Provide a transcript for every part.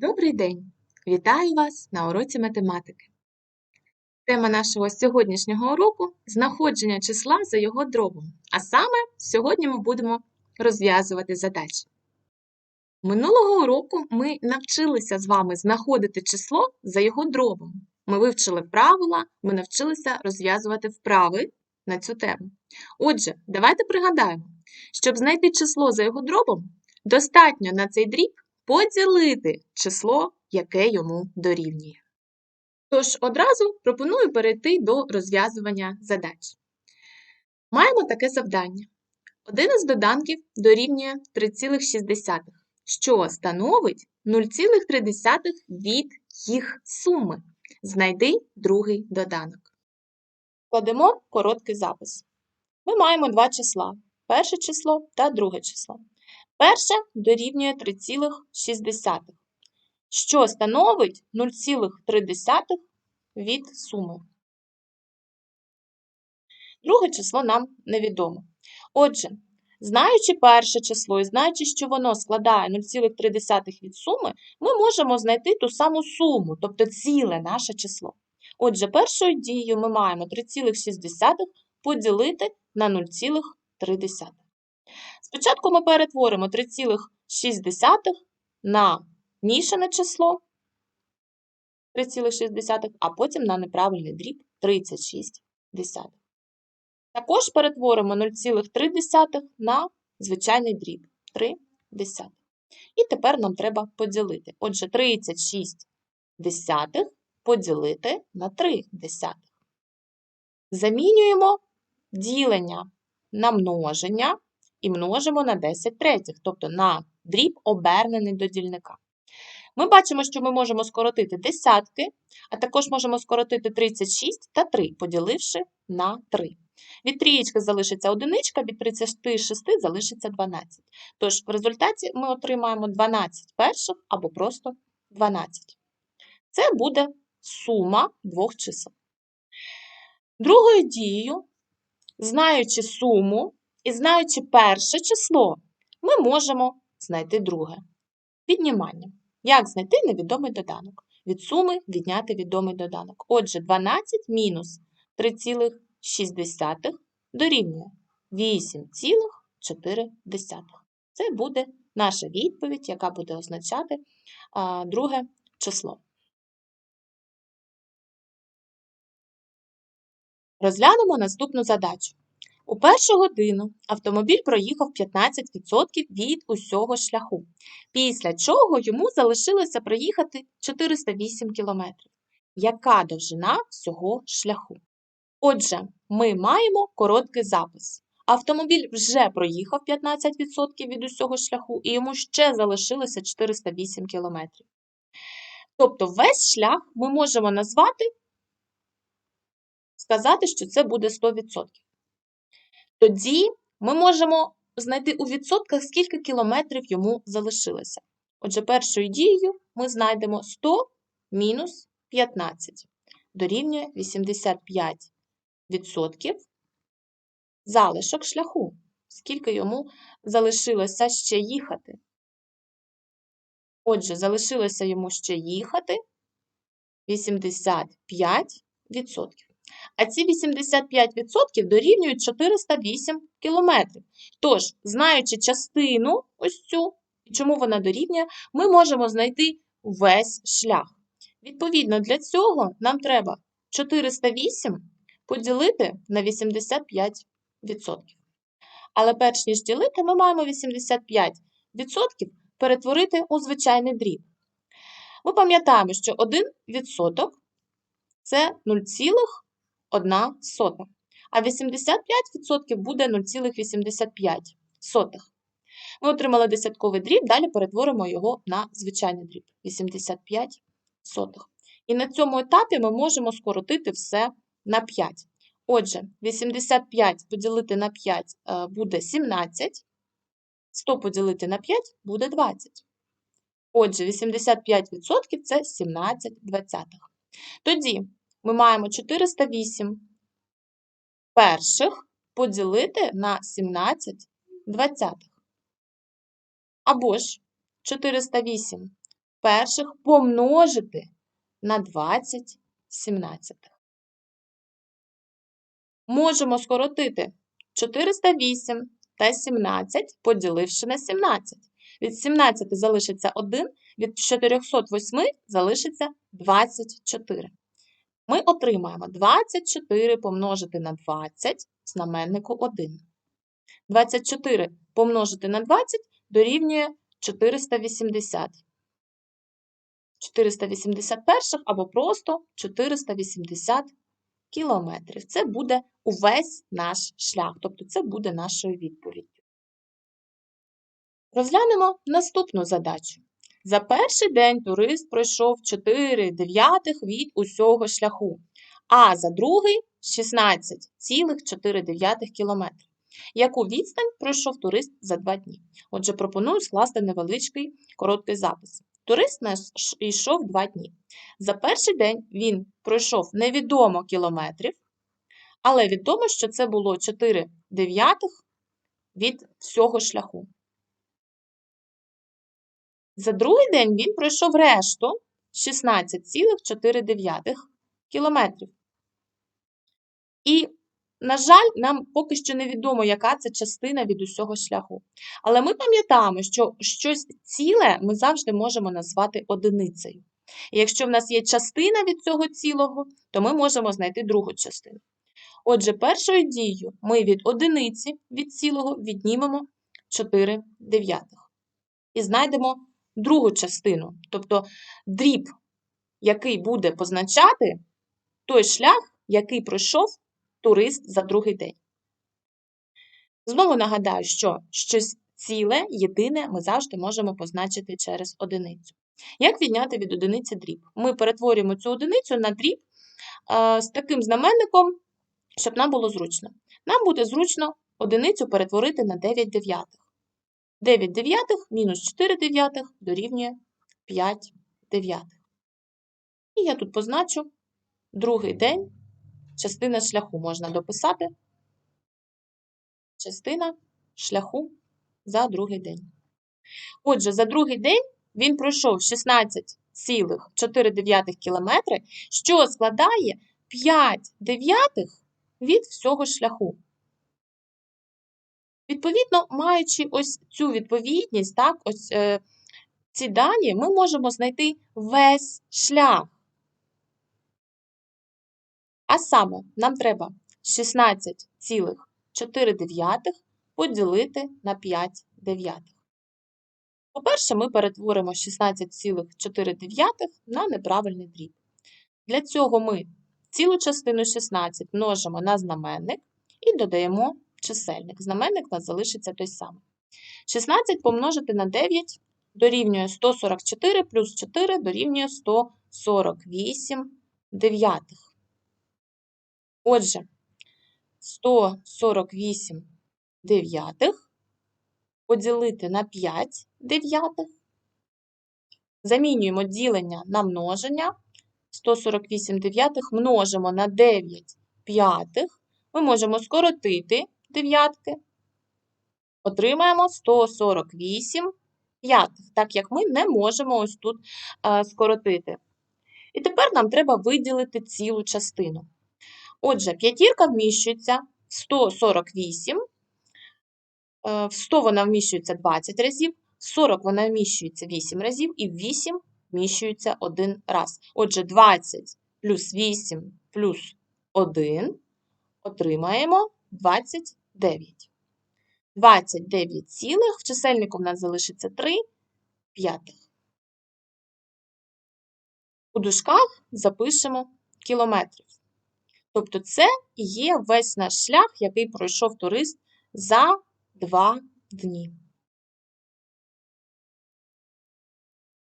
Добрий день! Вітаю вас на уроці математики. Тема нашого сьогоднішнього уроку знаходження числа за його дробом. А саме сьогодні ми будемо розв'язувати задачі. Минулого уроку ми навчилися з вами знаходити число за його дробом. Ми вивчили правила, ми навчилися розв'язувати вправи на цю тему. Отже, давайте пригадаємо, щоб знайти число за його дробом, достатньо на цей дріб поділити число, яке йому дорівнює. Тож одразу пропоную перейти до розв'язування задач. Маємо таке завдання. Один із доданків дорівнює 3,6, що становить 0,3 від їх суми. Знайди другий доданок. Кладемо короткий запис. Ми маємо два числа перше число та друге число. Перше дорівнює 3,6, що становить 0,3 від суми. Друге число нам невідомо. Отже, знаючи перше число і знаючи, що воно складає 0,3 від суми, ми можемо знайти ту саму суму, тобто ціле наше число. Отже, першою дією ми маємо 3,6 поділити на 0,3. Спочатку ми перетворимо 3,6 на мішане число 3,6, а потім на неправильний дріб 36. Також перетворимо 0,3 на звичайний дріб 3 десятих. І тепер нам треба поділити. Отже, 36 десятих поділити на 3 десятих. Замінюємо ділення на множення і множимо на 10 третіх, тобто на дріб обернений до дільника. Ми бачимо, що ми можемо скоротити десятки, а також можемо скоротити 36 та 3, поділивши на 3. Від трієчки залишиться одиничка, від 36 залишиться 12. Тож, в результаті ми отримаємо 12 перших або просто 12. Це буде сума двох чисел. Другою дією, знаючи суму і знаючи перше число, ми можемо знайти друге. Віднімання. Як знайти невідомий доданок? Від суми відняти відомий доданок. Отже, 12 мінус 3,6 дорівнює 8,4. Це буде наша відповідь, яка буде означати а, друге число. Розглянемо наступну задачу. У першу годину автомобіль проїхав 15% від усього шляху, після чого йому залишилося проїхати 408 км. Яка довжина всього шляху? Отже, ми маємо короткий запис. Автомобіль вже проїхав 15% від усього шляху, і йому ще залишилося 408 км. Тобто весь шлях ми можемо назвати, сказати, що це буде 100%. Тоді ми можемо знайти у відсотках, скільки кілометрів йому залишилося. Отже, першою дією ми знайдемо 100 мінус 15 дорівнює 85 відсотків залишок шляху. Скільки йому залишилося ще їхати? Отже, залишилося йому ще їхати 85 відсотків. А ці 85% дорівнюють 408 км. Тож, знаючи частину ось цю, чому вона дорівнює, ми можемо знайти весь шлях. Відповідно, для цього нам треба 408 поділити на 85%. Але перш ніж ділити, ми маємо 85% перетворити у звичайний дріб. Ми пам'ятаємо, що 1% це 0,1 сота, а 85% буде 0,85. Ми отримали десятковий дріб, далі перетворимо його на звичайний дріб 85 сотих. І на цьому етапі ми можемо скоротити все на 5. Отже, 85 поділити на 5 е, буде 17, 100 поділити на 5 буде 20. Отже, 85% це 17 двадцятих. Тоді ми маємо 408 перших поділити на 17 двадцятих. Або ж 408 перших помножити на 20 сімнадцятих. Можемо скоротити 408 та 17, поділивши на 17. Від 17 залишиться 1, від 408 залишиться 24. Ми отримаємо 24 помножити на 20 знаменнику 1. 24 помножити на 20 дорівнює 480. 481 або просто 480 кілометрів. Це буде увесь наш шлях, тобто це буде нашою відповіддю. Розглянемо наступну задачу. За перший день турист пройшов 4 дев'ятих від усього шляху, а за другий 16,4 кілометрів. Яку відстань пройшов турист за два дні? Отже, пропоную скласти невеличкий короткий запис. Турист наш йшов два дні. За перший день він пройшов невідомо кілометрів, але відомо, що це було 4 дев'ятих від всього шляху. За другий день він пройшов решту 16,4 кілометрів. І, на жаль, нам поки що невідомо, яка це частина від усього шляху. Але ми пам'ятаємо, що щось ціле ми завжди можемо назвати одиницею. І якщо в нас є частина від цього цілого, то ми можемо знайти другу частину. Отже, першою дією ми від одиниці від цілого віднімемо 4 дев'ятих. І знайдемо другу частину, тобто дріб, який буде позначати той шлях, який пройшов турист за другий день. Знову нагадаю, що щось ціле, єдине ми завжди можемо позначити через одиницю. Як відняти від одиниці дріб? Ми перетворюємо цю одиницю на дріб з таким знаменником, щоб нам було зручно. Нам буде зручно одиницю перетворити на 9 дев'ятих. 9 дев'ятих мінус 4 дев'ятих дорівнює 5 дев'ятих. І я тут позначу другий день, частина шляху можна дописати. Частина шляху за другий день. Отже, за другий день він пройшов 16,4 кілометри, що складає 5 дев'ятих від всього шляху. Відповідно, маючи ось цю відповідність, так, ось е, ці дані, ми можемо знайти весь шлях. А саме, нам треба 16,4 поділити на 5 дев'ятих. По-перше, ми перетворимо 16,4 на неправильний дріб. Для цього ми цілу частину 16 множимо на знаменник і додаємо чисельник. Знаменник у нас залишиться той самий. 16 помножити на 9 дорівнює 144 плюс 4 дорівнює 148 дев'ятих. Отже, 148 дев'ятих поділити на 5 дев'ятих. Замінюємо ділення на множення. 148 дев'ятих множимо на 9 п'ятих. Ми можемо скоротити дев'ятки. Отримаємо 148 п'ятих, так як ми не можемо ось тут а, скоротити. І тепер нам треба виділити цілу частину. Отже, п'ятірка вміщується в 148, е, в 100 вона вміщується 20 разів, в 40 вона вміщується 8 разів, і в 8 вміщується 1 раз. Отже, 20 плюс 8 плюс 1 отримаємо 20 9. 29 цілих, в чисельнику в нас залишиться 3 п'ятих. У дужках запишемо кілометрів. Тобто це і є весь наш шлях, який пройшов турист за 2 дні.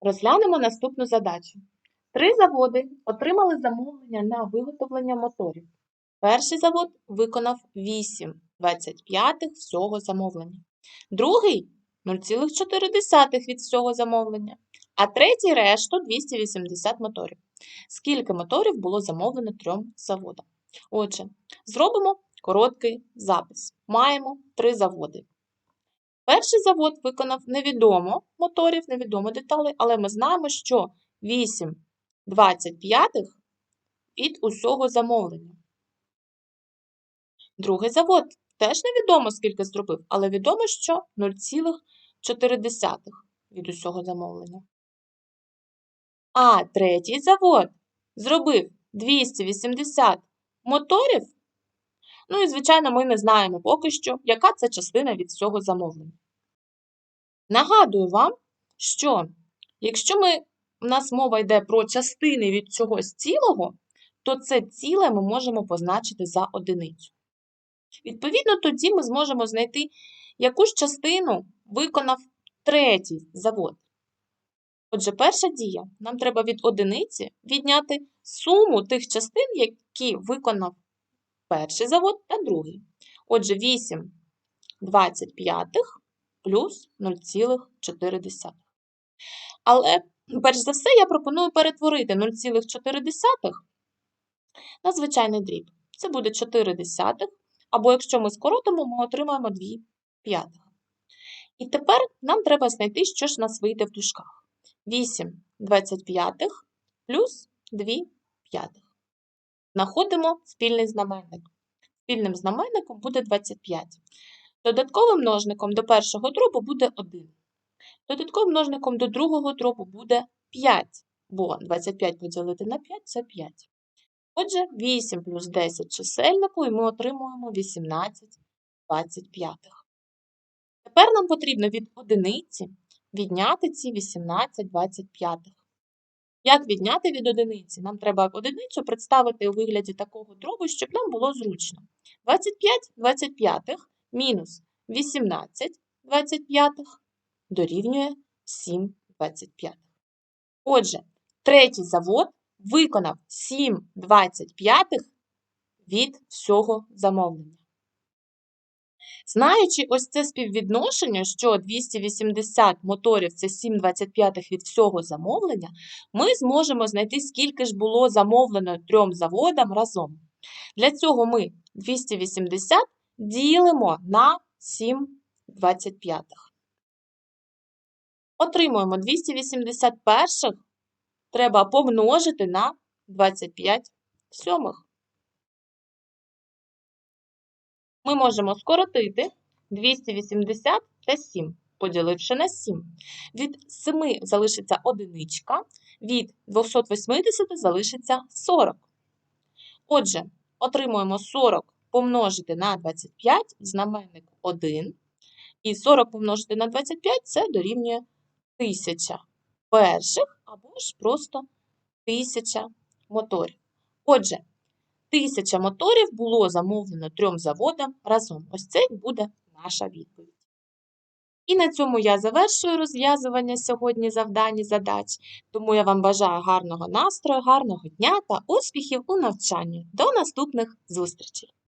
Розглянемо наступну задачу. Три заводи отримали замовлення на виготовлення моторів. Перший завод виконав 8 25 всього замовлення. Другий 0,4 від всього замовлення. А третій решту 280 моторів. Скільки моторів було замовлено трьом заводам? Отже, зробимо короткий запис. Маємо три заводи. Перший завод виконав невідомо моторів, невідомо деталей, але ми знаємо, що 8 25 від усього замовлення. Другий завод теж невідомо, скільки зробив, але відомо, що 0,4 від усього замовлення. А третій завод зробив 280 моторів. Ну і, звичайно, ми не знаємо поки що, яка це частина від всього замовлення. Нагадую вам, що якщо ми, у нас мова йде про частини від чогось цілого, то це ціле ми можемо позначити за одиницю. Відповідно, тоді ми зможемо знайти, яку ж частину виконав третій завод. Отже, перша дія. Нам треба від одиниці відняти суму тих частин, які виконав перший завод та другий. Отже, 8 25 плюс 0,4. Але, перш за все, я пропоную перетворити 0,4 на звичайний дріб. Це буде 4 десятих, або якщо ми скоротимо, ми отримаємо 2 п'ятих. І тепер нам треба знайти, що ж нас вийде в дужках. 8 25 плюс 2 п'ятих. Знаходимо спільний знаменник. Спільним знаменником буде 25. Додатковим множником до першого дробу буде 1. Додатковим множником до другого дробу буде 5, бо 25 поділити на 5 це 5. Отже, 8 плюс 10 чисельнику, і ми отримуємо 18 25. Тепер нам потрібно від одиниці відняти ці 18 25. Як відняти від одиниці? Нам треба одиницю представити у вигляді такого дробу, щоб нам було зручно. 25 25 мінус 18 25 дорівнює 7 25. Отже, третій завод виконав 7 25 від всього замовлення. Знаючи ось це співвідношення, що 280 моторів це 7,25 від всього замовлення, ми зможемо знайти, скільки ж було замовлено трьом заводам разом. Для цього ми 280 ділимо на 7,25. Отримуємо 281 треба помножити на 25 сьомих. ми можемо скоротити 280 та 7, поділивши на 7. Від 7 залишиться одиничка, від 280 залишиться 40. Отже, отримуємо 40 помножити на 25, знаменник 1. І 40 помножити на 25 це дорівнює 1000 перших або ж просто 1000 моторів. Отже, Тисяча моторів було замовлено трьом заводам разом. Ось це буде наша відповідь. І на цьому я завершую розв'язування сьогодні завдань і задач. Тому я вам бажаю гарного настрою, гарного дня та успіхів у навчанні. До наступних зустрічей!